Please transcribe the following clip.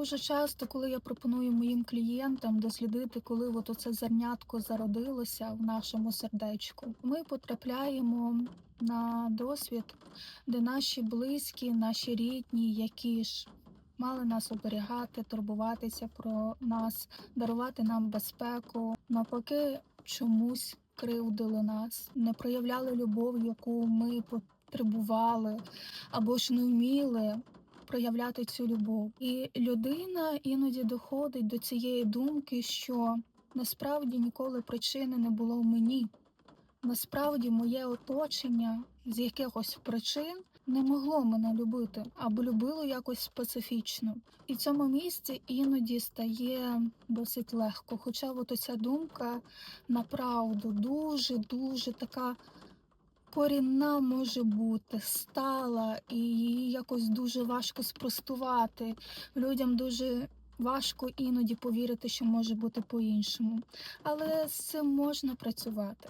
Дуже часто, коли я пропоную моїм клієнтам дослідити, коли от оце зернятко зародилося в нашому сердечку, ми потрапляємо на досвід, де наші близькі, наші рідні, які ж мали нас оберігати, турбуватися про нас, дарувати нам безпеку, навпаки, чомусь кривдили нас, не проявляли любов, яку ми потребували, або ж не вміли проявляти цю любов. І людина іноді доходить до цієї думки, що насправді ніколи причини не було в мені. Насправді моє оточення з якихось причин не могло мене любити або любило якось специфічно. І в цьому місці іноді стає досить легко. Хоча от оця думка направду дуже дуже така корінна може бути, стала, і її якось дуже важко спростувати. Людям дуже важко іноді повірити, що може бути по-іншому. Але з цим можна працювати.